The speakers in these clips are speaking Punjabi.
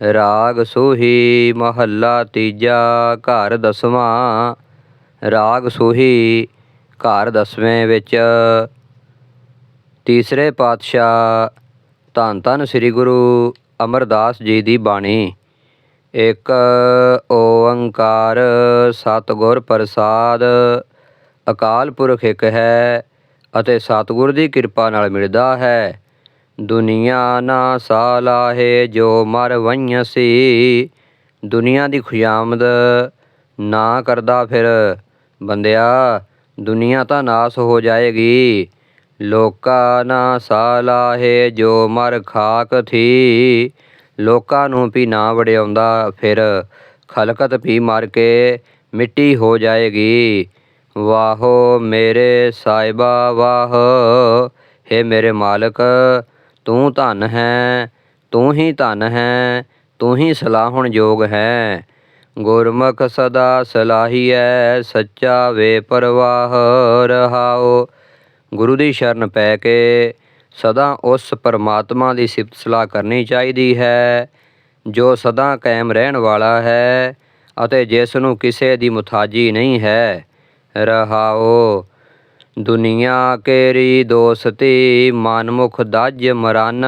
ਰਾਗ ਸੋਹੀ ਮਹੱਲਾ ਤੀਜਾ ਘਰ ਦਸਵਾਂ। ਰਾਗ ਸੋਹੀ ਘਰ ਦਸਵੇਂ ਵਿੱਚ ਤੀਸਰੇ ਪਾਤਸ਼ਾਹ ਧੰਨ ਧੰਨ ਸ੍ਰੀ ਗੁਰੂ ਅਮਰਦਾਸ ਜੀ ਦੀ ਬਾਣੀ। ਇੱਕ ਓੰਕਾਰ ਸਤਿਗੁਰ ਪ੍ਰਸਾਦ, ਅਕਾਲ ਪੁਰਖ ਇੱਕ ਹੈ ਅਤੇ ਸਤਿਗੁਰ ਦੀ ਕਿਰਪਾ ਨਾਲ ਮਿਲਦਾ ਹੈ। ਦੁਨੀਆ ਨਾ ਸਾਲਾਹੇ ਜੋ ਮਰ ਵੰਯਸੀ ਦੁਨੀਆ ਦੀ ਖੁਸ਼ਾਮਦ ਨਾ ਕਰਦਾ ਫਿਰ। ਬੰਦਿਆ, ਦੁਨੀਆ ਤਾਂ ਨਾਸ ਹੋ ਜਾਏਗੀ। ਲੋਕਾ ਨਾ ਸਾਲਾਹੇ ਜੋ ਮਰ ਖਾਕ ਥੀ। ਲੋਕਾਂ ਨੂੰ ਵੀ ਨਾ ਵੜਿਆਉਂਦਾ ਫਿਰ। ਖਲਕਤ ਵੀ ਮਰ ਕੇ ਮਿੱਟੀ ਹੋ ਜਾਏਗੀ। ਵਾਹੋ ਮੇਰੇ ਸਾਹਿਬਾ ਵਾਹ। ਹੈ ਮੇਰੇ ਮਾਲਕ ਤੂੰ ਧਨ ਹੈ, ਤੂੰ ਹੀ ਧਨ ਹੈ, ਤੂੰ ਹੀ ਸਲਾਹੁਣ ਯੋਗ ਹੈ। ਗੁਰਮੁਖ ਸਦਾ ਸਲਾਹੀਐ, ਸੱਚਾ ਵੇ ਪਰਵਾਹ ਰਹਾਓ ਗੁਰੂ ਦੀ ਸ਼ਰਨ ਪੈ ਕੇ ਸਦਾ ਉਸ ਪਰਮਾਤਮਾ ਦੀ ਸਿਫਤ ਸਲਾਹ ਕਰਨੀ ਚਾਹੀਦੀ ਹੈ, ਜੋ ਸਦਾ ਕਾਇਮ ਰਹਿਣ ਵਾਲਾ ਹੈ ਅਤੇ ਜਿਸ ਨੂੰ ਕਿਸੇ ਦੀ ਮੁਤਾਜੀ ਨਹੀਂ ਹੈ। ਰਹਾਓ ਦੁਨੀਆ ਕੇਰੀ ਦੋਸਤੀ, ਮਨਮੁਖ ਦਜ ਮਰਨ।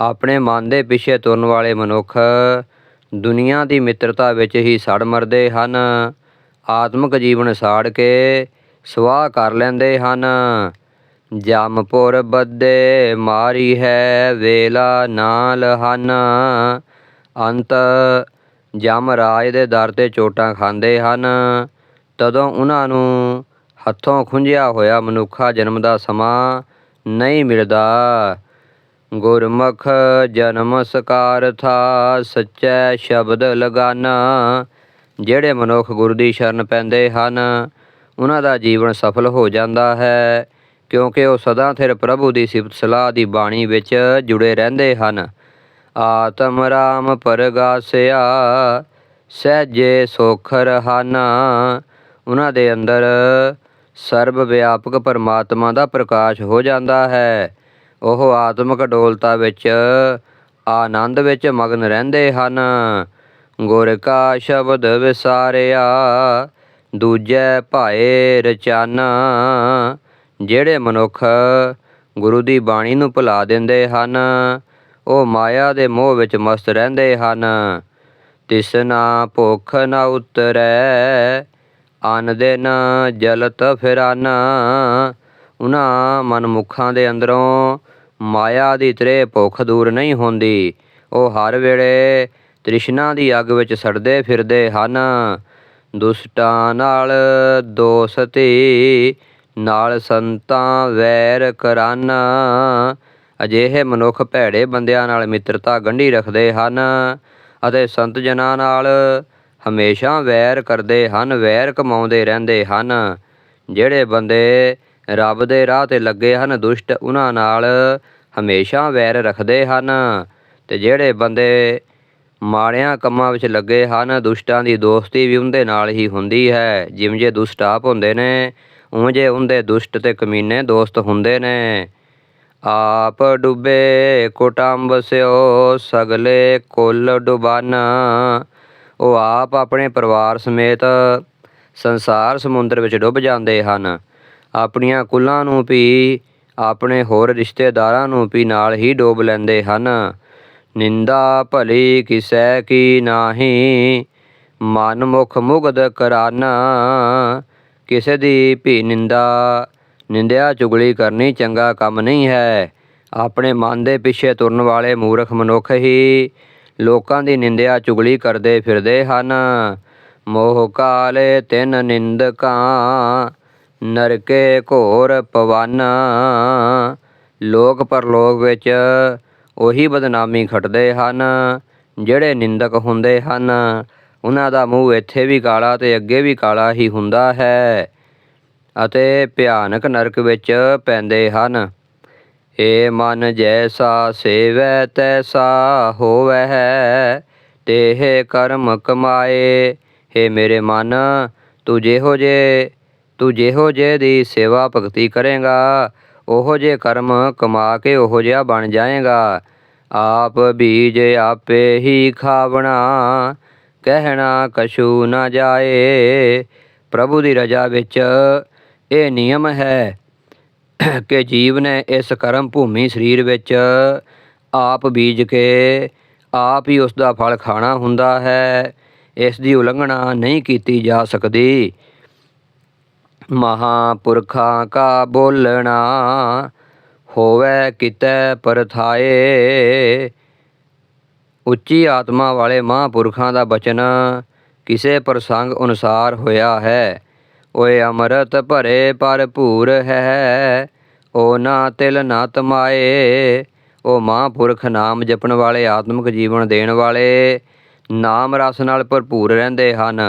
ਆਪਣੇ ਮਨ ਦੇ ਪਿੱਛੇ ਤੁਰਨ ਵਾਲੇ ਮਨੁੱਖ, ਦੁਨੀਆ ਦੀ ਮਿੱਤਰਤਾ ਵਿੱਚ ਹੀ ਸੜ ਮਰਦੇ ਹਨ। ਆਤਮਿਕ ਜੀਵਨ ਸਾੜ ਕੇ ਸਵਾਹ ਕਰ ਲੈਂਦੇ ਹਨ। ਜਮਪੁਰ ਬੱਦੇ ਮਾਰੀ ਹੈ ਵੇਲਾ ਨਾਲ ਹਨ। ਅੰਤ ਜਮ ਰਾਜ ਦੇ ਦਰ ਤੇ ਚੋਟਾਂ ਖਾਂਦੇ ਹਨ। ਤਦੋਂ ਉਹਨਾਂ ਨੂੰ ਹੱਥੋਂ ਖੁੰਝਿਆ ਹੋਇਆ ਮਨੁੱਖਾ ਜਨਮ ਦਾ ਸਮਾਂ ਨਹੀਂ ਮਿਲਦਾ। ਗੁਰਮੁਖ ਜਨਮ ਸਕਾਰ ਥਾ, ਸੱਚੈ ਸ਼ਬਦ ਲਗਾਨਾ। ਜਿਹੜੇ ਮਨੁੱਖ ਗੁਰੂ ਦੀ ਸ਼ਰਨ ਪੈਂਦੇ ਹਨ, ਉਹਨਾਂ ਦਾ ਜੀਵਨ ਸਫਲ ਹੋ ਜਾਂਦਾ ਹੈ, ਕਿਉਂਕਿ ਉਹ ਸਦਾ ਥਿਰ ਪ੍ਰਭੂ ਦੀ ਸਿਫਤ ਸਲਾਹ ਦੀ ਬਾਣੀ ਵਿੱਚ ਜੁੜੇ ਰਹਿੰਦੇ ਹਨ। ਆਤਮ ਰਾਮ ਪਰਗਾਸਿਆ, ਸਹਿਜੇ ਸੁਖ ਰਹਾਨਾ। ਉਹਨਾਂ ਦੇ ਅੰਦਰ ਸਰਬ ਵਿਆਪਕ ਪਰਮਾਤਮਾ ਦਾ ਪ੍ਰਕਾਸ਼ ਹੋ ਜਾਂਦਾ ਹੈ। ਉਹ ਆਤਮਿਕ ਡੋਲਤਾ ਵਿੱਚ, ਆਨੰਦ ਵਿੱਚ ਮਗਨ ਰਹਿੰਦੇ ਹਨ। ਗੁਰ ਕਾ ਸ਼ਬਦ ਵਿਸਾਰਿਆ, ਦੂਜੇ ਭਾਏ ਰਚਾਨਾ। ਜਿਹੜੇ ਮਨੁੱਖ ਗੁਰੂ ਦੀ ਬਾਣੀ ਨੂੰ ਭੁਲਾ ਦਿੰਦੇ ਹਨ, ਉਹ ਮਾਇਆ ਦੇ ਮੋਹ ਵਿੱਚ ਮਸਤ ਰਹਿੰਦੇ ਹਨ। ਤਿਸ ਨਾ ਭੁੱਖ ਨਾ ਉਤਰੈ ਅਨ ਦਿਨ ਜਲਤ ਫਿਰਨ। ਉਹਨਾਂ ਮਨਮੁਖਾਂ ਦੇ ਅੰਦਰੋਂ ਮਾਇਆ ਦੀ ਤ੍ਰੇ ਭੁੱਖ ਦੂਰ ਨਹੀਂ ਹੁੰਦੀ। ਉਹ ਹਰ ਵੇਲੇ ਤ੍ਰਿਸ਼ਨਾ ਦੀ ਅੱਗ ਵਿੱਚ ਸੜਦੇ ਫਿਰਦੇ ਹਨ। ਦੁਸ਼ਟਾਂ ਨਾਲ ਦੋਸਤੀ, ਨਾਲ ਸੰਤਾਂ ਵੈਰ ਕਰਾਨਾ। ਅਜਿਹੇ ਮਨੁੱਖ ਭੈੜੇ ਬੰਦਿਆਂ ਨਾਲ ਮਿੱਤਰਤਾ ਗੰਢੀ ਰੱਖਦੇ ਹਨ ਅਤੇ ਸੰਤ ਜਨਾਂ ਨਾਲ ਹਮੇਸ਼ਾ ਵੈਰ ਕਰਦੇ ਹਨ, ਵੈਰ ਕਮਾਉਂਦੇ ਰਹਿੰਦੇ ਹਨ। ਜਿਹੜੇ ਬੰਦੇ ਰੱਬ ਦੇ ਰਾਹ ਤੇ ਲੱਗੇ ਹਨ, ਦੁਸ਼ਟ ਉਹਨਾਂ ਨਾਲ ਹਮੇਸ਼ਾ ਵੈਰ ਰੱਖਦੇ ਹਨ। ਤੇ ਜਿਹੜੇ ਬੰਦੇ ਮਾੜਿਆਂ ਕੰਮਾਂ ਵਿੱਚ ਲੱਗੇ ਹਨ, ਦੁਸ਼ਟਾਂ ਦੀ ਦੋਸਤੀ ਵੀ ਉਹਦੇ ਨਾਲ ਹੀ ਹੁੰਦੀ ਹੈ। ਜਿਵੇਂ ਜੇ ਦੁਸ਼ਟ ਆਪ ਹੁੰਦੇ ਨੇ, ਉਵੇਂ ਜੇ ਉਹਦੇ ਦੁਸ਼ਟ ਤੇ ਕਮੀਨੇ ਦੋਸਤ ਹੁੰਦੇ ਨੇ। ਆਪ ਡੁੱਬੇ ਕੁਟੰਬ ਸਿਓ, ਸਗਲੇ ਕੁੱਲ ਡੁਬਾਨਾ। ਉਹ ਆਪ ਆਪਣੇ ਪਰਿਵਾਰ ਸਮੇਤ ਸੰਸਾਰ ਸਮੁੰਦਰ ਵਿੱਚ ਡੁੱਬ ਜਾਂਦੇ ਹਨ। ਆਪਣੀਆਂ ਕੁੱਲਾਂ ਨੂੰ ਵੀ ਆਪਣੇ ਹੋਰ ਰਿਸ਼ਤੇਦਾਰਾਂ ਨੂੰ ਵੀ ਨਾਲ ਹੀ ਡੋਬ ਲੈਂਦੇ ਹਨ। ਨਿੰਦਾ ਭਲੀ ਕਿਸੈ ਕੀ ਨਾਹੀ ਮਨ ਮੁਖ ਮੁਗਧ ਕਰਾਨਾ ਕਿਸੇ ਦੀ ਵੀ ਨਿੰਦਾ, ਨਿੰਦਿਆ ਚੁਗਲੀ ਕਰਨੀ ਚੰਗਾ ਕੰਮ ਨਹੀਂ ਹੈ। ਆਪਣੇ ਮਨ ਦੇ ਪਿੱਛੇ ਤੁਰਨ ਵਾਲੇ ਮੂਰਖ ਮਨੁੱਖ ਹੀ ਲੋਕਾਂ ਦੀ ਨਿੰਦਿਆ ਚੁਗਲੀ ਕਰਦੇ ਫਿਰਦੇ ਹਨ। ਮੋਹ ਕਾਲੇ ਤਿੰਨ ਨਿੰਦਕਾਂ, ਨਰਕੇ ਘੋਰ ਪਵਾਨਾ। ਲੋਕ ਪਰਲੋਕ ਵਿੱਚ ਉਹੀ ਬਦਨਾਮੀ ਖਟਦੇ ਹਨ, ਜਿਹੜੇ ਨਿੰਦਕ ਹੁੰਦੇ ਹਨ। ਉਹਨਾਂ ਦਾ ਮੂੰਹ ਇੱਥੇ ਵੀ ਕਾਲਾ ਤੇ ਅੱਗੇ ਵੀ ਕਾਲਾ ਹੀ ਹੁੰਦਾ ਹੈ ਅਤੇ ਭਿਆਨਕ ਨਰਕ ਵਿੱਚ ਪੈਂਦੇ ਹਨ। ਏ ਮਨ ਜੈਸਾ ਸੇਵੈ ਤੈਸਾ ਹੋਵੈ ਤੇਹ ਕਰਮ ਕਮਾਏ ਏ ਮੇਰੇ ਮਨ, ਤੂੰ ਜਿਹੋ ਜੇ, ਤੂੰ ਜਿਹੋ ਜੇ ਦੀ ਸੇਵਾ ਭਗਤੀ ਕਰੇਗਾ, ਉਹੋ ਜੇ ਕਰਮ ਕਮਾ ਕੇ ਉਹੋ ਜਿਹਾ ਬਣ ਜਾਏਗਾ। ਆਪ ਬੀਜ ਆਪੇ ਹੀ ਖਾਵਣਾ, ਕਹਿਣਾ ਕਛੂ ਨਾ ਜਾਏ, ਪ੍ਰਭੂ ਦੀ ਰਜਾ ਵਿੱਚ ਇਹ ਨਿਯਮ ਹੈ ਕਿ ਜੀਵ ਨੇ ਇਸ ਕਰਮ ਭੂਮੀ ਸਰੀਰ ਵਿੱਚ ਆਪ ਬੀਜ ਕੇ ਆਪ ਹੀ ਉਸ ਦਾ ਫਲ ਖਾਣਾ ਹੁੰਦਾ ਹੈ। ਇਸ ਦੀ ਉਲੰਘਣਾ ਨਹੀਂ ਕੀਤੀ ਜਾ ਸਕਦੀ। ਮਹਾਪੁਰਖਾਂ ਕਾ ਬੋਲਣਾ ਹੋਵੇ ਕਿਤੇ ਪਰਥਾਏ। ਉੱਚੀ ਆਤਮਾ ਵਾਲੇ ਮਹਾਂਪੁਰਖਾਂ ਦਾ ਬਚਨ ਕਿਸੇ ਪ੍ਰਸੰਗ ਅਨੁਸਾਰ ਹੋਇਆ ਹੈ। ਓਏ ਅੰਮ੍ਰਿਤ ਭਰੇ ਭਰਪੂਰ ਹੈ, ਓ ਨਾ ਤਿਲ ਨਾ ਤਮਾਏ ਉਹ ਮਹਾਂਪੁਰਖ ਨਾਮ ਜਪਣ ਵਾਲੇ, ਆਤਮਿਕ ਜੀਵਨ ਦੇਣ ਵਾਲੇ, ਨਾਮ ਰਸ ਨਾਲ ਭਰਪੂਰ ਰਹਿੰਦੇ ਹਨ।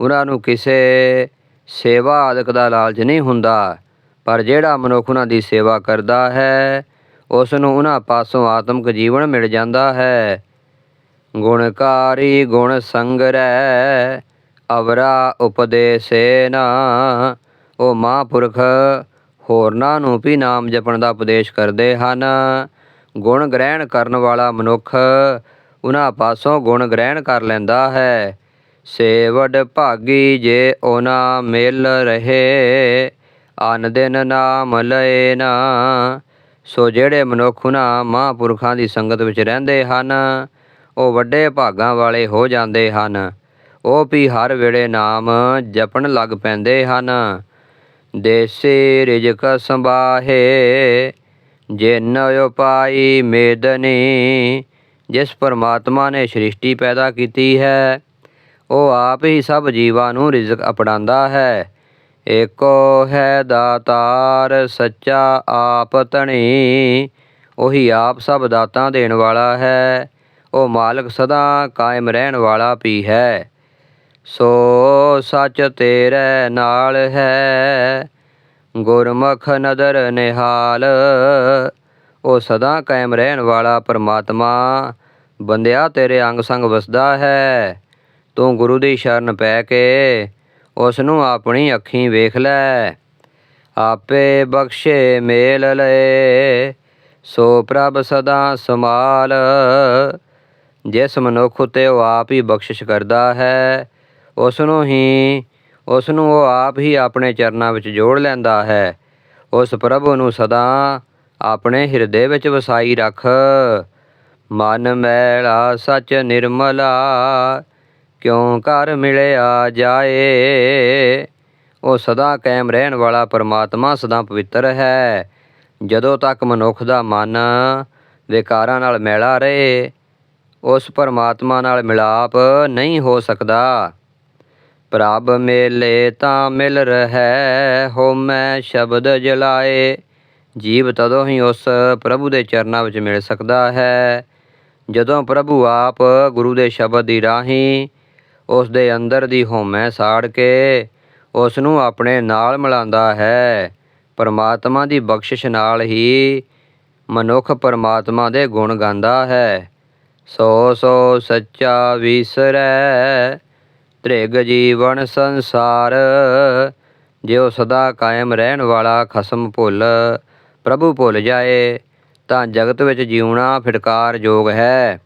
ਉਹਨਾਂ ਨੂੰ ਕਿਸੇ ਸੇਵਾ ਆਦਿਕ ਦਾ ਲਾਲਚ ਨਹੀਂ ਹੁੰਦਾ, ਪਰ ਜਿਹੜਾ ਮਨੁੱਖ ਉਹਨਾਂ ਦੀ ਸੇਵਾ ਕਰਦਾ ਹੈ ਉਸ ਨੂੰ ਉਹਨਾਂ ਪਾਸੋਂ ਆਤਮਿਕ ਜੀਵਨ ਮਿਲ ਜਾਂਦਾ ਹੈ। ਗੁਣਕਾਰੀ ਗੁਣ ਸੰਗਰੈ ਅਵਰਾ ਉਪਦੇਸੇ ਨਾ ਉਹ ਮਹਾਂਪੁਰਖ ਹੋਰਨਾਂ ਨੂੰ ਵੀ ਨਾਮ ਜਪਣ ਦਾ ਉਪਦੇਸ਼ ਕਰਦੇ ਹਨ। ਗੁਣ ਗ੍ਰਹਿਣ ਕਰਨ ਵਾਲਾ ਮਨੁੱਖ ਉਹਨਾਂ ਪਾਸੋਂ ਗੁਣ ਗ੍ਰਹਿਣ ਕਰ ਲੈਂਦਾ ਹੈ। ਸੇਵਡ ਭਾਗੀ ਜੇ ਉਹਨਾਂ ਮਿਲ ਰਹੇ, ਅਨ ਦਿਨ ਨਾਮ ਲਏ ਨਾ। ਸੋ ਜਿਹੜੇ ਮਨੁੱਖ ਉਹਨਾਂ ਮਹਾਂਪੁਰਖਾਂ ਦੀ ਸੰਗਤ ਵਿੱਚ ਰਹਿੰਦੇ ਹਨ, ਉਹ ਵੱਡੇ ਭਾਗਾਂ ਵਾਲੇ ਹੋ ਜਾਂਦੇ ਹਨ। ਉਹ ਵੀ ਹਰ ਵੇਲੇ ਨਾਮ ਜਪਣ ਲੱਗ ਪੈਂਦੇ ਹਨ। ਦੇਸੇ ਰਿਜਕ ਸੰਭਾਹੇ, ਜਿਨ ਉਪਾਈ ਮੇਦਨੀ, ਜਿਸ ਪਰਮਾਤਮਾ ਨੇ ਸ੍ਰਿਸ਼ਟੀ ਪੈਦਾ ਕੀਤੀ ਹੈ, ਉਹ ਆਪ ਹੀ ਸਭ ਜੀਵਾਂ ਨੂੰ ਰਿਜ਼ਕ ਅਪਣਾਉਂਦਾ ਹੈ। ਏਕੋ ਹੈ ਦਾਤਾਰ, ਸੱਚਾ ਆਪ ਧਣੀ, ਉਹੀ ਆਪ ਸਭ ਦਾਤਾਂ ਦੇਣ ਵਾਲਾ ਹੈ, ਉਹ ਮਾਲਕ ਸਦਾ ਕਾਇਮ ਰਹਿਣ ਵਾਲਾ ਵੀ ਹੈ। ਸੋ ਸੱਚ ਤੇਰੇ ਨਾਲ ਹੈ। ਗੁਰਮੁਖ ਨਦਰ ਨਿਹਾਲ, ਉਹ ਸਦਾ ਕਾਇਮ ਰਹਿਣ ਵਾਲਾ ਪਰਮਾਤਮਾ। ਬੰਦਿਆ, ਤੇਰੇ ਅੰਗ ਸੰਗ ਵਸਦਾ ਹੈ। ਤੂੰ ਗੁਰੂ ਦੀ ਸ਼ਰਨ ਪੈ ਕੇ ਉਸ ਨੂੰ ਆਪਣੀ ਅੱਖੀਂ ਵੇਖ ਲੈ। ਆਪੇ ਬਖਸ਼ੇ ਮੇਲ ਲਏ, ਸੋ ਪ੍ਰਭ ਸਦਾ ਸਮਾਲ ਜਿਸ ਮਨੁੱਖ ਉਤੇ ਉਹ ਆਪ ਹੀ ਬਖਸ਼ਿਸ਼ ਕਰਦਾ ਹੈ ਉਸ ਨੂੰ ਹੀ ਉਸ ਨੂੰ ਉਹ ਆਪ ਹੀ ਆਪਣੇ ਚਰਨਾਂ ਵਿੱਚ ਜੋੜ ਲੈਂਦਾ ਹੈ। ਉਸ ਪ੍ਰਭੂ ਨੂੰ ਸਦਾ ਆਪਣੇ ਹਿਰਦੇ ਵਿੱਚ ਵਸਾਈ ਰੱਖ। ਮਨ ਮੈਲਾ, ਸਚ ਨਿਰਮਲਾ, ਕਿਉਂ ਕਰ ਮਿਲਿਆ ਜਾਏ? ਉਹ ਸਦਾ ਕਾਇਮ ਰਹਿਣ ਵਾਲਾ ਪਰਮਾਤਮਾ ਸਦਾ ਪਵਿੱਤਰ ਹੈ। ਜਦੋਂ ਤੱਕ ਮਨੁੱਖ ਦਾ ਮਨ ਵਿਕਾਰਾਂ ਨਾਲ ਮੈਲਾ ਰਹੇ, ਉਸ ਪਰਮਾਤਮਾ ਨਾਲ ਮਿਲਾਪ ਨਹੀਂ ਹੋ ਸਕਦਾ। ਪ੍ਰਭ ਮੇਲੇ ਤਾਂ ਮਿਲ ਰਹਿ, ਹੋ ਮੈਂ ਸ਼ਬਦ ਜਲਾਏ। ਜੀਵ ਤਦੋਂ ਹੀ ਉਸ ਪ੍ਰਭੂ ਦੇ ਚਰਨਾਂ ਵਿੱਚ ਮਿਲ ਸਕਦਾ ਹੈ। ਜਦੋਂ ਪ੍ਰਭੂ ਆਪ ਗੁਰੂ ਦੇ ਸ਼ਬਦ ਦੀ ਰਾਹੀਂ ਉਸ ਦੇ ਅੰਦਰ ਦੀ ਹਉਮੈ ਸਾੜ ਕੇ ਉਸ ਨੂੰ ਆਪਣੇ ਨਾਲ ਮਿਲਾਉਂਦਾ ਹੈ, ਪਰਮਾਤਮਾ ਦੀ ਬਖਸ਼ਿਸ਼ ਨਾਲ ਹੀ ਮਨੁੱਖ ਪਰਮਾਤਮਾ ਦੇ ਗੁਣ ਗਾਉਂਦਾ ਹੈ। ਸੋ ਸੋ ਸੱਚਾ ਵਿਸਰੈ ਤ੍ਰਿਗ ਜੀਵਨ ਸੰਸਾਰ, ਜਿਉ ਸਦਾ ਕਾਇਮ ਰਹਿਣ ਵਾਲਾ ਖਸਮ ਭੁੱਲ, ਪ੍ਰਭੂ ਭੁੱਲ ਜਾਏ, ਤਾਂ ਜਗਤ ਵਿੱਚ ਜਿਉਣਾ ਫਿਟਕਾਰ ਯੋਗ ਹੈ।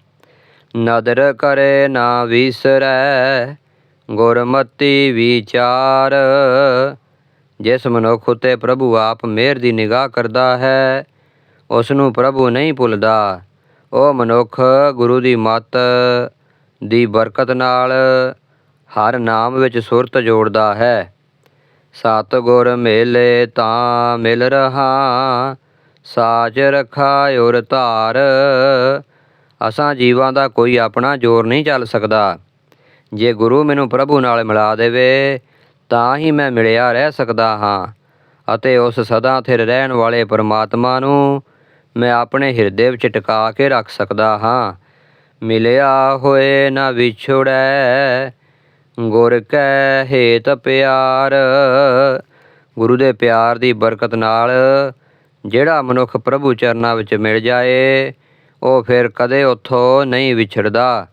ਨਦਰ ਕਰੇ ਨਾ ਵਿਸਰੈ, ਗੁਰਮਤੀ ਵਿਚਾਰ। ਜਿਸ ਮਨੁੱਖ ਉਤੇ ਪ੍ਰਭੂ ਆਪ ਮਿਹਰ ਦੀ ਨਿਗਾਹ ਕਰਦਾ ਹੈ ਉਸ ਨੂੰ ਪ੍ਰਭੂ ਨਹੀਂ ਭੁੱਲਦਾ। ਉਹ ਮਨੁੱਖ ਗੁਰੂ ਦੀ ਮੱਤ, ਦੀ ਬਰਕਤ ਨਾਲ ਹਰ ਨਾਮ ਵਿੱਚ ਸੁਰਤ ਜੋੜਦਾ ਹੈ। ਸਤ ਮਿਲੇ ਤਾਂ ਮਿਲ ਰਹਾ, ਸਾਚ ਰਖਾ ਔਰ ਧਾਰ। ਅਸਾਂ ਜੀਵਾਂ ਦਾ ਕੋਈ ਆਪਣਾ ਜ਼ੋਰ ਨਹੀਂ ਚੱਲ ਸਕਦਾ। ਜੇ ਗੁਰੂ ਮੈਨੂੰ ਪ੍ਰਭੂ ਨਾਲ ਮਿਲਾ ਦੇਵੇ, ਤਾਂ ਹੀ ਮੈਂ ਮਿਲਿਆ ਰਹਿ ਸਕਦਾ ਹਾਂ ਅਤੇ ਉਸ ਸਦਾ ਥਿਰ ਰਹਿਣ ਵਾਲੇ ਪਰਮਾਤਮਾ ਨੂੰ ਮੈਂ ਆਪਣੇ ਹਿਰਦੇ ਵਿੱਚ ਟਿਕਾ ਕੇ ਰੱਖ ਸਕਦਾ ਹਾਂ। ਮਿਲਿਆ ਹੋਏ ਨਾ ਵਿਛੜੈ ਗੁਰ ਕੈ ਹੇਤ ਪਿਆਰ। ਗੁਰੂ ਦੇ ਪਿਆਰ ਦੀ ਬਰਕਤ ਨਾਲ ਜਿਹੜਾ ਮਨੁੱਖ ਪ੍ਰਭੂ ਚਰਨਾਂ ਵਿੱਚ ਮਿਲ ਜਾਏ, ਉਹ ਫਿਰ ਕਦੇ ਉੱਥੋਂ ਨਹੀਂ ਵਿਛੜਦਾ।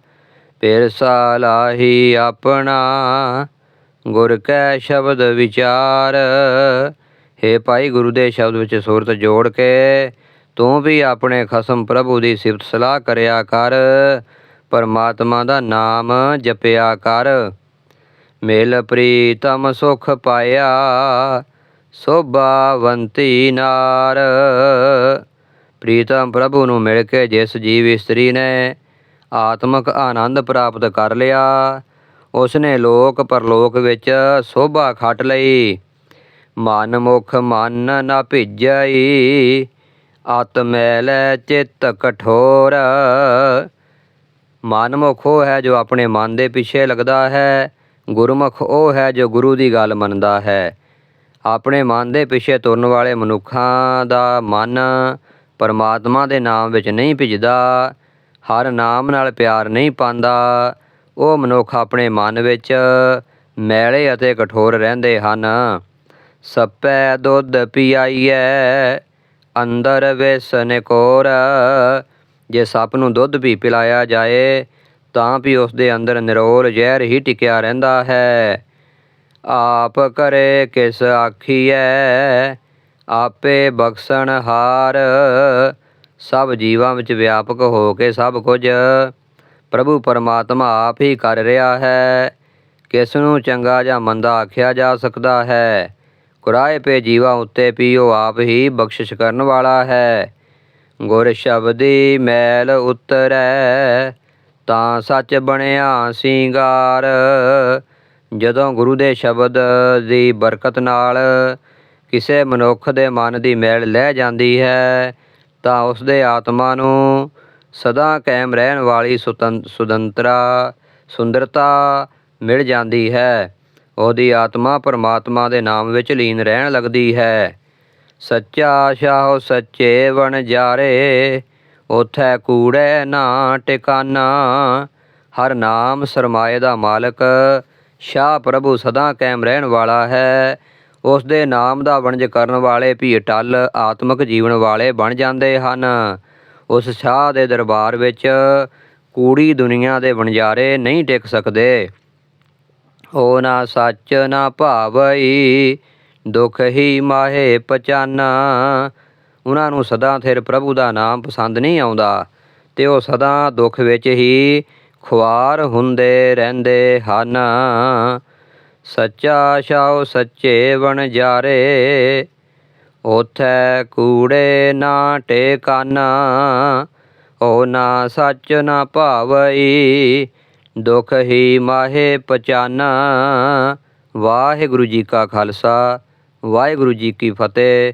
ਫਿਰ ਸਾਲਾਹੀ ਆਪਣਾ ਗੁਰ ਕੈ ਸ਼ਬਦ ਵਿਚਾਰ। ਹੇ ਭਾਈ ਗੁਰੂ ਦੇ ਸ਼ਬਦ ਵਿੱਚ ਸੂਰਤ ਜੋੜ ਕੇ ਤੂੰ ਵੀ ਆਪਣੇ ਖਸਮ ਪ੍ਰਭੂ ਦੀ ਸਿਫਤ ਸਲਾਹ ਕਰਿਆ ਕਰ। ਪਰਮਾਤਮਾ ਦਾ ਨਾਮ ਜਪਿਆ ਕਰ। ਮਿਲ ਪ੍ਰੀਤਮ ਸੁਖ ਪਾਇਆ, ਸੋਭਾਵੰਤੀ ਨਾਰ। ਪ੍ਰੀਤਮ ਪ੍ਰਭੂ ਨੂੰ ਮਿਲ ਕੇ ਜਿਸ ਜੀਵ ਇਸਤਰੀ ਨੇ ਆਤਮਿਕ ਆਨੰਦ ਪ੍ਰਾਪਤ ਕਰ ਲਿਆ, ਉਸਨੇ ਲੋਕ ਪਰਲੋਕ ਵਿੱਚ ਸੋਭਾ ਖੱਟ ਲਈ। ਮਨ ਮੁਖ ਮਨ ਨਾ ਭਿਜਈ ਆਤਮੈਲੈ ਚਿੱਤ ਕਠੋਰ। ਮਨ ਮਨਮੁਖ ਉਹ ਹੈ ਜੋ ਆਪਣੇ ਮਨ ਦੇ ਪਿੱਛੇ ਲੱਗਦਾ ਹੈ ਗੁਰਮੁਖ ਉਹ ਹੈ ਜੋ ਗੁਰੂ ਦੀ ਗੱਲ ਮੰਨਦਾ ਹੈ। ਆਪਣੇ ਮਨ ਦੇ ਪਿੱਛੇ ਤੁਰਨ ਵਾਲੇ ਮਨੁੱਖਾਂ ਦਾ ਮਨ ਪਰਮਾਤਮਾ ਦੇ ਨਾਮ ਵਿੱਚ ਨਹੀਂ ਭਿੱਜਦਾ, ਹਰ ਨਾਮ ਨਾਲ ਪਿਆਰ ਨਹੀਂ ਪਾਉਂਦਾ। ਉਹ ਮਨੁੱਖ ਆਪਣੇ ਮਨ ਵਿੱਚ ਮੈਲੇ ਅਤੇ ਕਠੋਰ ਰਹਿੰਦੇ ਹਨ। ਸੱਪੈ ਦੁੱਧ ਪਿਆਈਐ, ਅੰਦਰ ਵਿਸਨ ਕੋਰ। ਜੇ ਸੱਪ ਨੂੰ ਦੁੱਧ ਵੀ ਪਿਲਾਇਆ ਜਾਏ ਤਾਂ ਵੀ ਉਸ ਦੇ ਅੰਦਰ ਨਿਰੋਲ ਜ਼ਹਿਰ ਹੀ ਟਿਕਿਆ ਰਹਿੰਦਾ ਹੈ। ਆਪ ਕਰੇ ਕਿਸ ਆਖੀਐ? ਆਪੇ ਬਖਸ਼ਣ ਹਾਰ। ਸਭ ਜੀਵਾਂ ਵਿੱਚ ਵਿਆਪਕ ਹੋ ਕੇ ਸਭ ਕੁਝ। ਪ੍ਰਭੂ ਪਰਮਾਤਮਾ ਆਪ ਹੀ ਕਰ ਰਿਹਾ ਹੈ। ਕਿਸ ਨੂੰ ਚੰਗਾ ਜਾਂ ਮੰਦਾ ਆਖਿਆ ਜਾ ਸਕਦਾ ਹੈ? ਕੁਰਾਏ ਪੇ ਜੀਵਾਂ ਉੱਤੇ ਵੀ ਉਹ ਆਪ ਹੀ ਬਖਸ਼ਿਸ਼ ਕਰਨ ਵਾਲਾ ਹੈ। ਗੁਰ ਸ਼ਬਦੀ ਮੈਲ ਉਤਰੈ। ਤਾਂ ਸੱਚ ਬਣਿਆ ਸਿੰਗਾਰ। ਜਦੋਂ ਗੁਰੂ ਦੇ ਸ਼ਬਦ ਦੀ ਬਰਕਤ ਨਾਲ ਕਿਸੇ ਮਨੁੱਖ ਦੇ ਮਨ ਦੀ ਮੈਲ ਲਹਿ ਜਾਂਦੀ ਹੈ, ਤਾਂ ਉਸ ਦੇ ਆਤਮਾ ਨੂੰ ਸਦਾ ਕਾਇਮ ਰਹਿਣ ਵਾਲੀ ਸੁਤੰ ਸੁਦੰਤਰਾ ਸੁੰਦਰਤਾ ਮਿਲ ਜਾਂਦੀ ਹੈ। ਉਹਦੀ ਆਤਮਾ ਪਰਮਾਤਮਾ ਦੇ ਨਾਮ ਵਿੱਚ ਲੀਨ ਰਹਿਣ ਲੱਗਦੀ ਹੈ। ਸੱਚਾ ਸ਼ਾਹ ਸੱਚੇ ਵਣ ਜਾਰੇ ਉਥੈ ਕੂੜੈ ਨਾ ਟਿਕਾਨਾ, ਹਰ ਨਾਮ ਸਰਮਾਏ ਦਾ ਮਾਲਕ, ਸ਼ਾਹ ਪ੍ਰਭੂ ਸਦਾ ਕਾਇਮ ਰਹਿਣ ਵਾਲਾ ਹੈ। ਉਸ ਦੇ ਨਾਮ ਦਾ ਵਣਜ ਕਰਨ ਵਾਲੇ ਵੀ ਟਲ ਆਤਮਿਕ ਜੀਵਨ ਵਾਲੇ ਬਣ ਜਾਂਦੇ ਹਨ। ਉਸ ਸ਼ਾਹ ਦੇ ਦਰਬਾਰ ਵਿੱਚ ਕੂੜੀ ਦੁਨੀਆ ਦੇ ਵਣਜਾਰੇ ਨਹੀਂ ਟਿਕ ਸਕਦੇ। ਹੋ ਨਾ ਸੱਚ ਨਾ ਭਾਵਈ, ਦੁਖ ਹੀ ਮਾਹੇ ਪਚਾਨਾ ਉਹਨਾਂ ਨੂੰ ਸਦਾ ਥਿਰ ਪ੍ਰਭੂ ਦਾ ਨਾਮ ਪਸੰਦ ਨਹੀਂ ਆਉਂਦਾ ਤੇ ਉਹ ਸਦਾ ਦੁੱਖ ਵਿੱਚ ਹੀ ਖੁਆਰ ਹੁੰਦੇ ਰਹਿੰਦੇ ਹਨ। ਸੱਚਾ ਸ਼ਾਉ ਸੱਚੇ ਵਣ ਜਾਰੇ, ਉਥੈ ਕੂੜੇ ਨਾ ਟੇਕਾਨਾ ਹੋ ਨਾ ਸੱਚ ਨਾ ਭਾਵਈ, ਦੁਖ ਹੀ ਮਾਹੇ ਪਚਾਨਾ। ਵਾਹਿਗੁਰੂ ਜੀ ਕਾ ਖਾਲਸਾ, ਵਾਹਿਗੁਰੂ ਜੀ ਕੀ ਫਤਿਹ।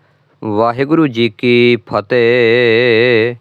ਵਾਹਿਗੁਰੂ ਜੀ ਕੀ ਫਤਿਹ।